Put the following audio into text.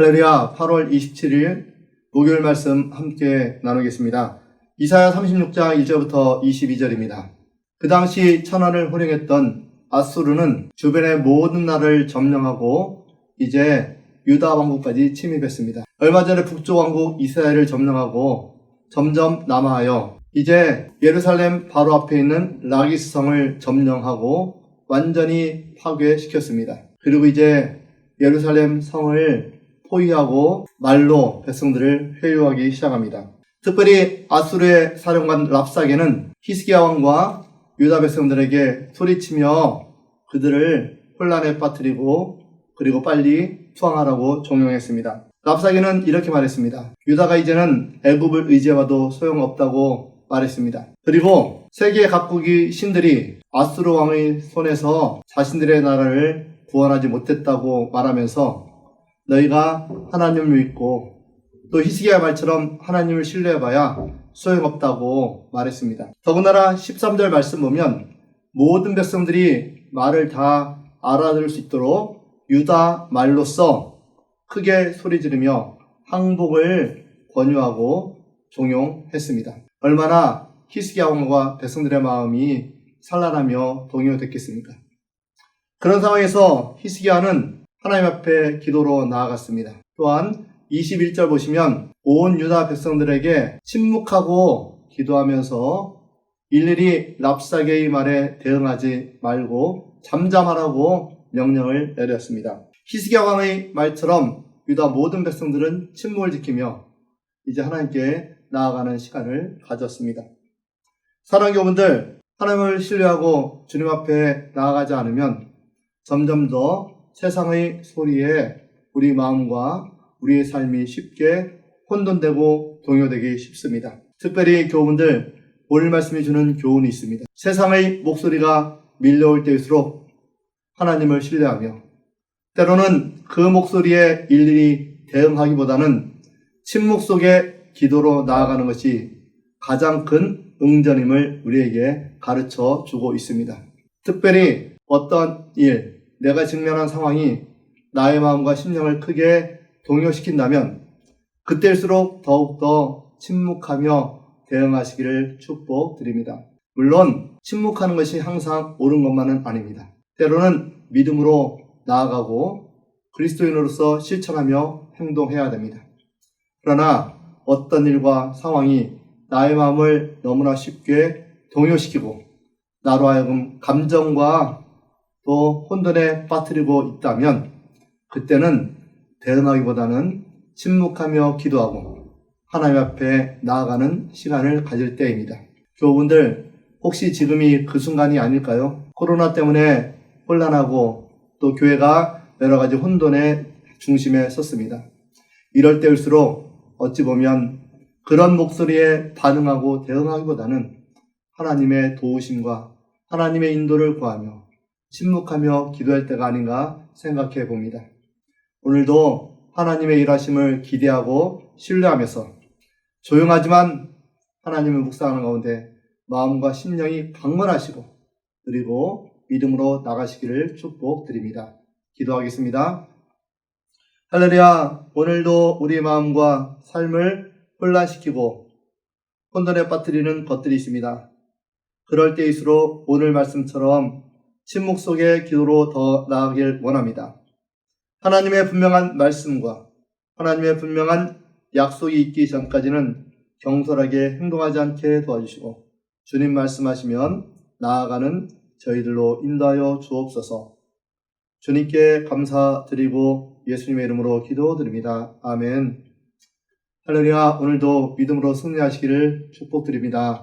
할렐루야 8월 27일 목요일 말씀 함께 나누겠습니다. 이사야 36장 1절부터 22절입니다. 그 당시 천하를 호령했던 아수르는 주변의 모든 나라를 점령하고 이제 유다 왕국까지 침입했습니다. 얼마 전에 북쪽 왕국 이스라엘을 점령하고 점점 남하하여 이제 예루살렘 바로 앞에 있는 라기스 성을 점령하고 완전히 파괴시켰습니다. 그리고 이제 예루살렘 성을 포위하고 말로 백성들을 회유하기 시작합니다. 특별히 아수르의 사령관 랍사게는 히스기야 왕과 유다 백성들에게 소리치며 그들을 혼란에 빠뜨리고 그리고 빨리 투항하라고 종용했습니다. 랍사게는 이렇게 말했습니다. 유다가 이제는 애굽을 의지해봐도 소용없다고 말했습니다. 그리고 세계 각국의 신들이 아수르 왕의 손에서 자신들의 나라를 구원하지 못했다고 말하면서 너희가 하나님을 믿고 또 히스기야 말처럼 하나님을 신뢰해봐야 소용없다고 말했습니다. 더군다나 13절 말씀 보면 모든 백성들이 말을 다 알아들을 수 있도록 유다 말로써 크게 소리 지르며 항복을 권유하고 종용했습니다. 얼마나 히스기야 왕과 백성들의 마음이 산란하며 동요됐겠습니까? 그런 상황에서 히스기야는 하나님 앞에 기도로 나아갔습니다. 또한 21절 보시면 온 유다 백성들에게 침묵하고 기도하면서 일일이 랍사게의 말에 대응하지 말고 잠잠하라고 명령을 내렸습니다. 히스기야 왕의 말처럼 유다 모든 백성들은 침묵을 지키며 이제 하나님께 나아가는 시간을 가졌습니다. 사랑하는 여러분들, 하나님을 신뢰하고 주님 앞에 나아가지 않으면 점점 더 세상의 소리에 우리 마음과 우리의 삶이 쉽게 혼돈되고 동요되기 쉽습니다. 특별히 교우분들, 오늘 말씀이 주는 교훈이 있습니다. 세상의 목소리가 밀려올 때일수록 하나님을 신뢰하며 때로는 그 목소리에 일일이 대응하기보다는 침묵 속에 기도로 나아가는 것이 가장 큰 응전임을 우리에게 가르쳐 주고 있습니다. 특별히 어떤 일, 내가 직면한 상황이 나의 마음과 심령을 크게 동요시킨다면 그때일수록 더욱더 침묵하며 대응하시기를 축복드립니다. 물론 침묵하는 것이 항상 옳은 것만은 아닙니다. 때로는 믿음으로 나아가고 그리스도인으로서 실천하며 행동해야 됩니다. 그러나 어떤 일과 상황이 나의 마음을 너무나 쉽게 동요시키고 나로 하여금 감정과 또 혼돈에 빠뜨리고 있다면 그때는 대응하기보다는 침묵하며 기도하고 하나님 앞에 나아가는 시간을 가질 때입니다. 교우분들 혹시 지금이 그 순간이 아닐까요? 코로나 때문에 혼란하고 또 교회가 여러 가지 혼돈의 중심에 섰습니다. 이럴 때일수록 어찌 보면 그런 목소리에 반응하고 대응하기보다는 하나님의 도우심과 하나님의 인도를 구하며 침묵하며 기도할 때가 아닌가 생각해 봅니다. 오늘도 하나님의 일하심을 기대하고 신뢰하면서 조용하지만 하나님을 묵상하는 가운데 마음과 심령이 강건하시고 그리고 믿음으로 나가시기를 축복드립니다. 기도하겠습니다. 할렐루야, 오늘도 우리 마음과 삶을 혼란시키고 혼돈에 빠뜨리는 것들이 있습니다. 그럴 때일수록 오늘 말씀처럼 침묵 속의 기도로 더 나아가길 원합니다. 하나님의 분명한 말씀과 하나님의 분명한 약속이 있기 전까지는 경솔하게 행동하지 않게 도와주시고 주님 말씀하시면 나아가는 저희들로 인도하여 주옵소서. 주님께 감사드리고 예수님의 이름으로 기도드립니다. 아멘. 할렐루야 오늘도 믿음으로 승리하시기를 축복드립니다.